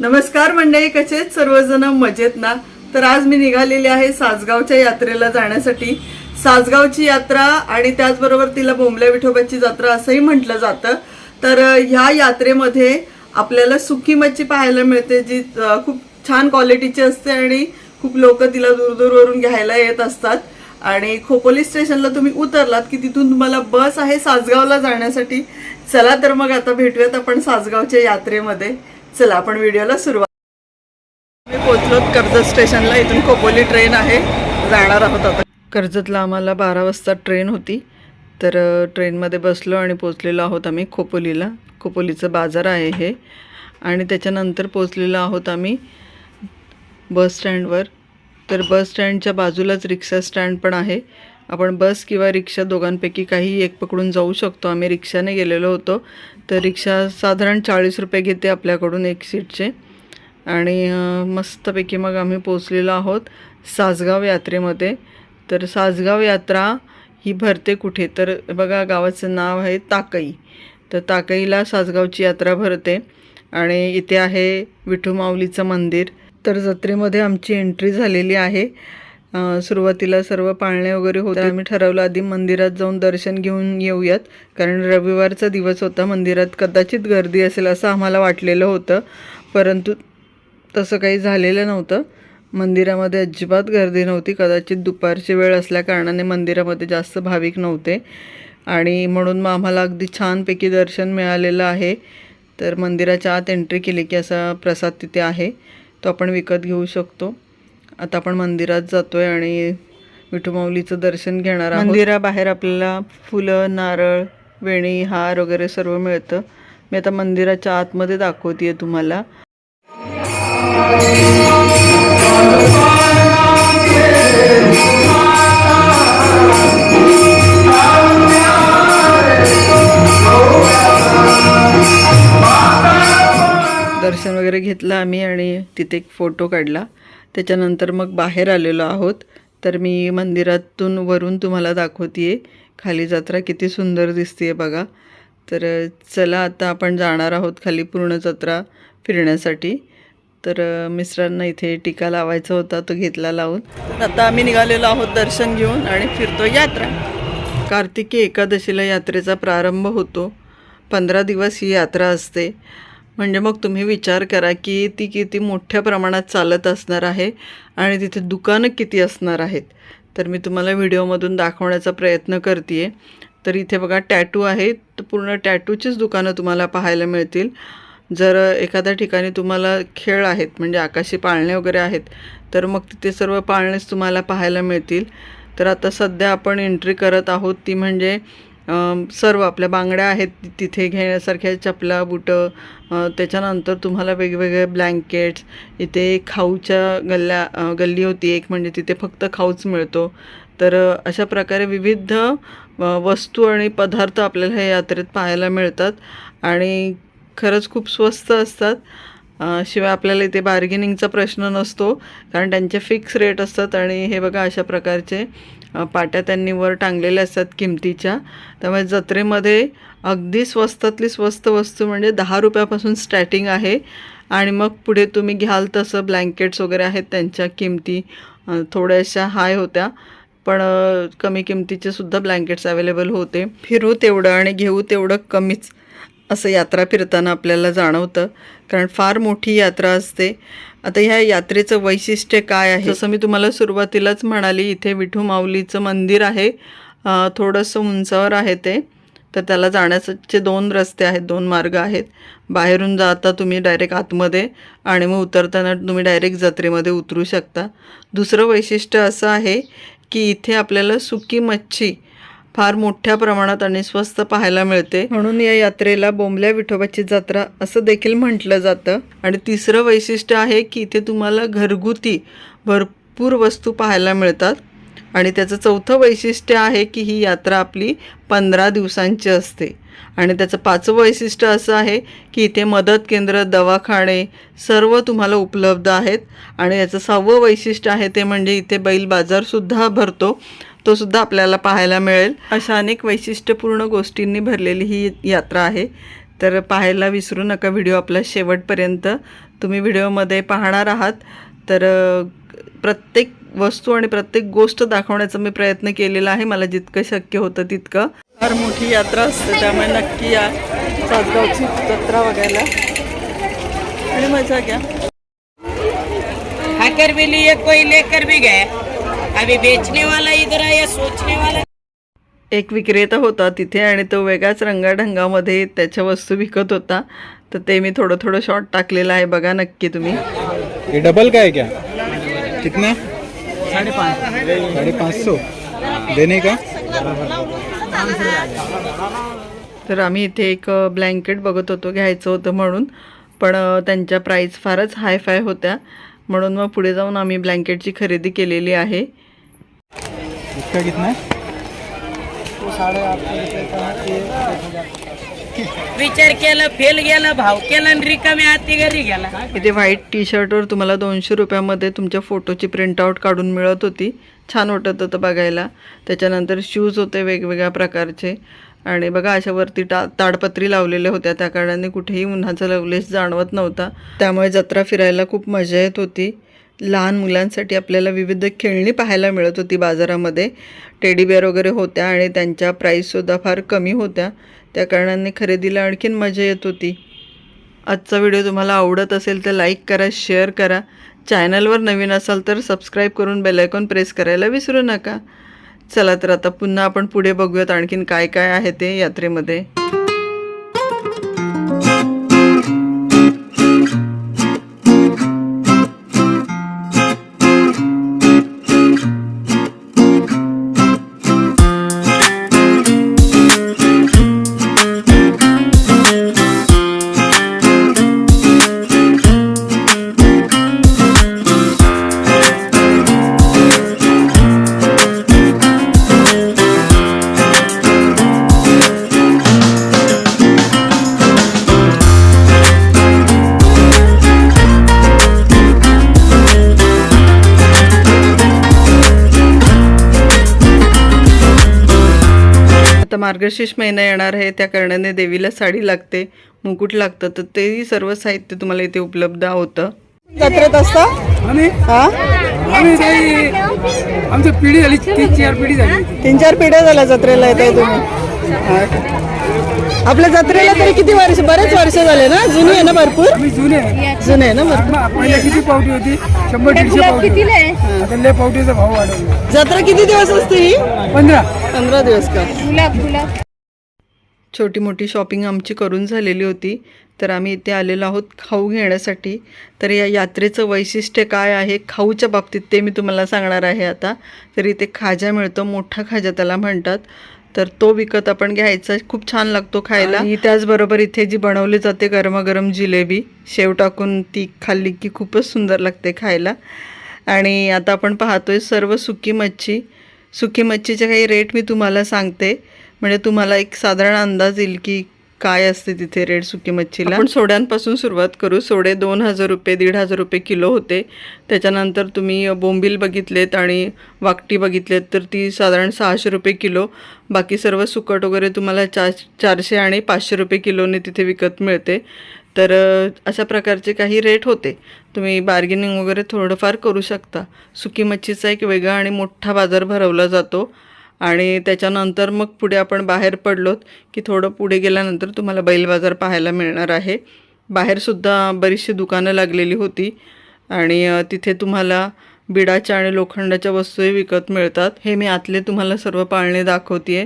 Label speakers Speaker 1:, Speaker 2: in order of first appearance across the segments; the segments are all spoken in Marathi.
Speaker 1: नमस्कार मंडळी कसे आहेत सर्वजण? मजेत ना? तर आज मी निघालेली आहे सासगावच्या यात्रेला जाण्यासाठी. सासगावची यात्रा आणि त्याचबरोबर तिला बोंबल्या विठोबाची जत्रा असंही म्हटलं जातं. तर ह्या यात्रेमध्ये आपल्याला सुकी मच्छी पाहायला मिळते जी खूप छान क्वालिटीची असते आणि खूप लोक तिला दूरदूरवरून घ्यायला येत असतात. आणि खोपोली स्टेशनला तुम्ही उतरलात की तिथून तुम्हाला बस आहे सासगावला जाण्यासाठी. चला तर मग आता भेटूयात आपण सासगावच्या यात्रेमध्ये. चला आपण व्हिडिओला सुरुवात. मी पोचलो कर्जत स्टेशनला. इथून खोपोली ट्रेन आहे. जाणार आहोत आता. कर्जतला आम्हाला बारा वाजता ट्रेन होती. तर ट्रेनमध्ये बसलो आणि पोचलेलो आहोत आम्ही खोपोलीला. खोपोलीचं बाजार आहे हे. आणि त्याच्यानंतर पोचलेलो आहोत आम्ही बस स्टँडवर. तर बस स्टँडच्या बाजूलाच रिक्षा स्टँड पण आहे. आपण बस किंवा रिक्षा दोघांपैकी काही एक पकडून जाऊ शकतो. आम्ही रिक्षाने गेलेलो होतो. तर रिक्षा साधारण चाळीस रुपये घेते आपल्याकडून एक सीटचे. आणि मस्तपैकी मग आम्ही पोचलेलो आहोत सासगाव यात्रेमध्ये. तर सासगाव यात्रा ही भरते कुठे? तर बघा गावाचं नाव आहे ताकई. तर ताकईला सासगावची यात्रा भरते. आणि इथे आहे विठू माऊलीचं मंदिर. तर जत्रेमध्ये आमची एंट्री झालेली आहे. सुरुवातीला सर्व पाळणे वगैरे होते. आम्ही ठरवलं आधी मंदिरात जाऊन दर्शन घेऊन येऊयात. कारण रविवारचा दिवस होता मंदिरात कदाचित गर्दी असेल असं आम्हाला वाटलेलं होतं. परंतु तसं काही झालेलं नव्हतं. मंदिरामध्ये अजिबात गर्दी नव्हती. कदाचित दुपारची वेळ असल्याकारणाने मंदिरामध्ये जास्त भाविक नव्हते. आणि म्हणून मग आम्हाला अगदी छानपैकी दर्शन मिळालेलं आहे. तर मंदिराच्या आत एंट्री केली की असा प्रसाद तिथे आहे. तो आपण विकत घेऊ शकतो. आता आपण मंदिरात जातोय आणि विठुमाऊलीचं दर्शन घेणार आहोत. मंदिराबाहेर आपल्याला फुलं नारळ वेणी हार वगैरे सर्व मिळतं. मी आता मंदिराच्या आतमध्ये दाखवते तुम्हाला. वगैरे घेतला आम्ही आणि तिथे एक फोटो काढला. त्याच्यानंतर मग बाहेर आलेलो आहोत. तर मी मंदिरातून वरून तुम्हाला दाखवते खाली जत्रा किती सुंदर दिसते बघा. तर चला आता आपण जाणार आहोत खाली पूर्ण जत्रा फिरण्यासाठी. तर मिस्टरांना इथे टीका लावायचा होता तो घेतला लावून. आता आम्ही निघालेलो आहोत दर्शन घेऊन आणि फिरतो यात्रा. कार्तिकी एकादशीला यात्रेचा प्रारंभ होतो. पंधरा दिवस ही यात्रा असते. म्हणजे मग तुम्ही विचार करा की ती किती मोठ्या प्रमाणात चालत असणार आहे आणि तिथे दुकानं किती असणार आहेत. तर मी तुम्हाला व्हिडिओमधून दाखवण्याचा प्रयत्न करते आहे तर इथे बघा टॅटू आहे. तर पूर्ण टॅटूचीच दुकानं तुम्हाला पाहायला मिळतील. जर एखाद्या ठिकाणी तुम्हाला खेळ आहेत म्हणजे आकाशी पाळणे वगैरे आहेत तर मग तिथे सर्व पाळणेच तुम्हाला पाहायला मिळतील. तर आता सध्या आपण एंट्री करत आहोत ती म्हणजे सर्व आपल्या बांगड्या आहेत तिथे घेण्यासारख्या चपला बुटं त्याच्यानंतर तुम्हाला वेगवेगळे ब्लँकेट्स इथे खाऊच्या गल्ल्या गल्ली होती एक म्हणजे तिथे फक्त खाऊच मिळतो. तर अशा प्रकारे विविध वस्तू आणि पदार्थ आपल्याला ह्या यात्रेत पाहायला मिळतात आणि खरंच खूप स्वस्त असतात. शिवाय आपल्याला इथे बार्गेनिंगचा प्रश्न नसतो कारण त्यांचे फिक्स रेट असतात आणि हे बघा अशा प्रकारचे पाट्या त्यांनी वर टांगलेल्या असतात किमतीच्या. त्यामुळे जत्रेमध्ये अगदी स्वस्तातली स्वस्त वस्तू म्हणजे दहा रुपयापासून स्टार्टिंग आहे. आणि मग पुढे तुम्ही घ्याल तसं ब्लँकेट्स वगैरे आहेत त्यांच्या किमती थोड्याशा हाय होत्या. पण कमी किमतीचे सुद्धा ब्लँकेट्स अवेलेबल होते. फिरू तेवढं आणि घेऊ तेवढं कमीच असं यात्रा फिरताना आपल्याला जाणवतं. कारण फार मोठी यात्रा असते. आता ह्या यात्रेचं वैशिष्ट्य काय आहे? जसं मी तुम्हाला सुरुवातीलाच म्हणाली इथे विठू माऊलीचं मंदिर आहे. थोडंसं उंचावर आहे ते. तर त्याला जाण्याचे दोन रस्ते आहेत दोन मार्ग आहेत. बाहेरून जाता तुम्ही डायरेक्ट आतमध्ये आणि मग उतरताना तुम्ही डायरेक्ट जत्रेमध्ये उतरू शकता. दुसरं वैशिष्ट्य असं आहे की इथे आपल्याला सुकी मच्छी फार मोठ्या प्रमाणात आणि स्वस्त पाहायला मिळते. म्हणून या यात्रेला बोंबल्या विठोबाची जत्रा असं देखील म्हटलं जातं. आणि तिसरं वैशिष्ट्य आहे की इथे तुम्हाला घरगुती भरपूर वस्तू पाहायला मिळतात. आणि त्याचं चौथं वैशिष्ट्य आहे की ही यात्रा आपली पंधरा दिवसांची असते. आणि त्याचं पाचवं वैशिष्ट्य असं आहे की इथे मदत केंद्र दवाखाने सर्व तुम्हाला उपलब्ध आहेत. आणि याचं सहावं वैशिष्ट्य आहे ते म्हणजे इथे बैल बाजारसुद्धा भरतो. तो सुद्धा आपल्याला पाहायला मिळेल. अशा अनेक वैशिष्ट्यपूर्ण गोष्टींनी भरलेली ही यात्रा आहे. तर पाहायला विसरू नका व्हिडिओ आपला शेवटपर्यंत. तुम्ही व्हिडिओमध्ये पाहणार आहात. तर प्रत्येक वस्तू आणि प्रत्येक गोष्ट दाखवण्याचा मी प्रयत्न केलेला आहे. मला जितकं शक्य होतं तितकं. फार मोठी यात्रा असते. त्यामुळे नक्की या सासगावची जत्रा बघायला. आणि मजा घ्या.
Speaker 2: खाकर भी लिए कोई लेकर भी गया अभी बेचने वाला इधर आया सोचने वाला।
Speaker 1: एक विक्रेता होता तिथे आणि तो वेगळ्याच रंगाढंगामध्ये त्याच्या वस्तू विकत होता. तर ते मी थोडं थोडं शॉर्ट टाकलेलं आहे. बघा नक्की तुम्ही.
Speaker 3: ये डबल का है क्या? कितना? साढ़े पाँच साढ़े पाँच सौ देने का?
Speaker 1: तर आम्ही इथे एक ब्लँकेट बघत होतो. घ्यायचं होतं म्हणून. पण त्यांच्या प्राईस फारच हाय फाय होत्या. म्हणून मग पुढे जाऊन आम्ही ब्लँकेटची खरेदी केलेली आहे.
Speaker 2: विचार केला फेल गेला भाव केला आणि रिकामे हाती घरी गेला.
Speaker 1: इथे व्हाईट टी शर्टवर तुम्हाला दोनशे रुपयामध्ये तुमच्या फोटोची प्रिंटआउट काढून मिळत होती. छान वाटत होतं बघायला. त्याच्यानंतर शूज होते वेगवेगळ्या प्रकारचे. आणि बघा अशावरती टा ताडपत्री लावलेल्या होत्या. त्या कारणाने कुठेही उन्हाचा लवलेस जाणवत नव्हता. त्यामुळे जत्रा फिरायला खूप मजा येत होती. लहान मुलांसाठी आपल्याला विविध खेळणी पाहायला मिळत होती बाजारामध्ये. टेडी बिअर वगैरे होत्या आणि त्यांच्या प्राईससुद्धा फार कमी होत्या. त्या कारणाने खरेदीला आणखीन मजा येत होती. आजचा व्हिडिओ तुम्हाला आवडत असेल तर लाईक करा शेअर करा. चॅनलवर नवीन असाल तर सबस्क्राईब करून बेलायकॉन प्रेस करायला विसरू नका. चला तर आता पुन्हा आपण पुढे बघूयात आणखीन काय काय आहे ते यात्रेमध्ये. मार्गशीर्ष महिना येणार आहे त्या कारणाने देवीला साडी लागते मुकुट लागतं तर तेही सर्व साहित्य तुम्हाला इथे उपलब्ध होतं. जत्रेत असता?
Speaker 4: आम्ही?
Speaker 1: हा?
Speaker 4: आम्ही काही आमची पिढी झाली तीन चार पिढी झाली.
Speaker 1: तीन चार पिढ्या झाल्या जत्रेला येत आहे तुम्ही. आपल्या जत्रेला तरी किती वर्ष बरेच वर्ष झाले ना? जुनी आहे ना भरपूर?
Speaker 4: जुने आहे.
Speaker 1: जुने आहे ना भरपूर?
Speaker 4: किती पावटी होती? शंभर दीडशे पावटी. होती. आता लय पावटीचा भाव वाढवला.
Speaker 1: जत्रा किती दिवस असते ही?
Speaker 4: पंधरा.
Speaker 1: पंधरा दिवस का? छोटी मोठी शॉपिंग आमची करून झालेली होती. तर आम्ही इथे आलेलो आहोत खाऊ घेण्यासाठी. तर या यात्रेचं वैशिष्ट्य काय आहे? खाऊच्या बाबतीत ते मी तुम्हाला सांगणार आहे आता. तर इथे खाजा मिळतो मोठा खाजा त्याला म्हणतात. तर तो विकत आपण घ्यायचा. खूप छान लागतो खायला. त्याचबरोबर इथे जी बनवली जाते गरमागरम जिलेबी शेव टाकून ती खाल्ली की खूपच सुंदर लागते खायला. आणि आता आपण पाहतोय सर्व सुकी मच्छी. सुकी मच्छीचे काही रेट मी तुम्हाला सांगते. म्हणजे तुम्हाला एक साधारण अंदाज येईल की काय असते तिथे रेट सुकी मच्छीला? आपण सोड्यांपासून सुरुवात करू. सोडे दोन हजार रुपये दीड हजार रुपये किलो होते. त्याच्यानंतर तुम्ही बोंबील बघितलेत आणि वाकटी बघितलेत तर ती साधारण सहाशे रुपये किलो. बाकी सर्व सुकट वगैरे तुम्हाला चार चारशे आणि पाचशे रुपये किलोने तिथे विकत मिळते. तर अशा प्रकारचे काही रेट होते. तुम्ही बार्गेनिंग वगैरे थोडंफार करू शकता. सुकी मच्छीचा एक वेगळा आणि मोठा बाजार भरवला जातो. आणि त्याच्यानंतर मग पुढे आपण बाहेर पडलोत की थोडं पुढे गेल्यानंतर तुम्हाला बैल बाजार पाहायला मिळणार आहे. बाहेरसुद्धा बरीचशी दुकानं लागलेली होती आणि तिथे तुम्हाला बिडाच्या आणि लोखंडाच्या वस्तूही विकत मिळतात. हे मी आतले तुम्हाला सर्व पाळणे दाखवते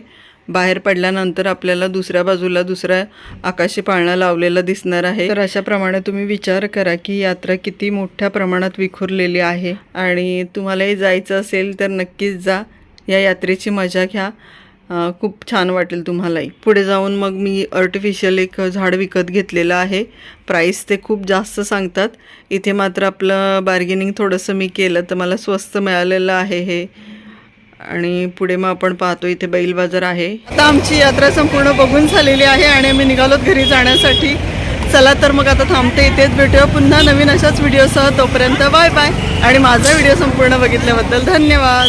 Speaker 1: बाहेर पडल्यानंतर आपल्याला दुसऱ्या बाजूला दुसऱ्या आकाशी पाळणा लावलेला दिसणार आहे. तर अशाप्रमाणे तुम्ही विचार करा की यात्रा किती मोठ्या प्रमाणात विखुरलेली आहे. आणि तुम्हालाही जायचं असेल तर नक्कीच जा. या यात्रेची मजा घ्या. खूप छान वाटेल तुम्हालाही. पुढे जाऊन मग मी आर्टिफिशियल एक झाड विकत घेतलेलं आहे. प्राईस ते खूप जास्त सांगतात. इथे मात्र आपलं बार्गेनिंग थोडंसं मी केलं तर मला स्वस्त मिळालेलं आहे हे. आणि पुढे मग आपण पाहतो इथे बैल बाजार आहे. आता आमची यात्रा संपूर्ण बघून झालेली आहे आणि आम्ही निघालोत घरी जाण्यासाठी. चला तर मग आता थांबते. इथेच भेटूया पुन्हा नवीन अशाच व्हिडिओसह तोपर्यंत बाय बाय आणि माझा व्हिडिओ संपूर्ण बघितल्याबद्दल धन्यवाद.